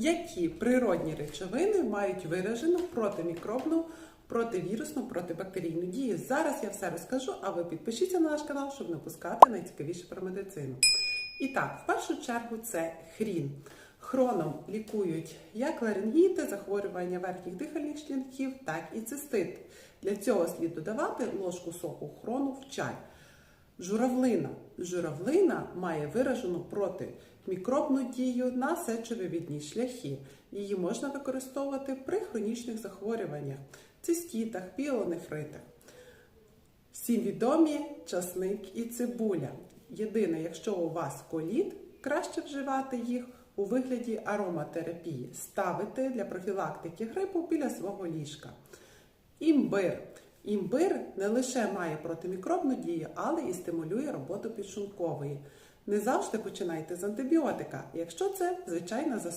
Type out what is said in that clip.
Які природні речовини мають виражену протимікробну, противірусну, протибактерійну дію? Зараз я все розкажу, а ви підпишіться на наш канал, щоб не пускати найцікавіше про медицину. І так, в першу чергу це хрін. Хроном лікують як ларингіти, захворювання верхніх дихальних шляхів, так і цистит. Для цього слід додавати ложку соку хрону в чай. Журавлина. Журавлина має виражену протимікробну дію на сечовивідні шляхи. Її можна використовувати при хронічних захворюваннях, цистітах, піелонефритах. Всім відомі часник і цибуля. Єдине, якщо у вас коліт, краще вживати їх у вигляді ароматерапії. Ставити для профілактики грипу біля свого ліжка. Імбир. Імбир не лише має протимікробну дію, але і стимулює роботу підшумкової. Не завжди починайте з антибіотика, якщо це звичайна застуда.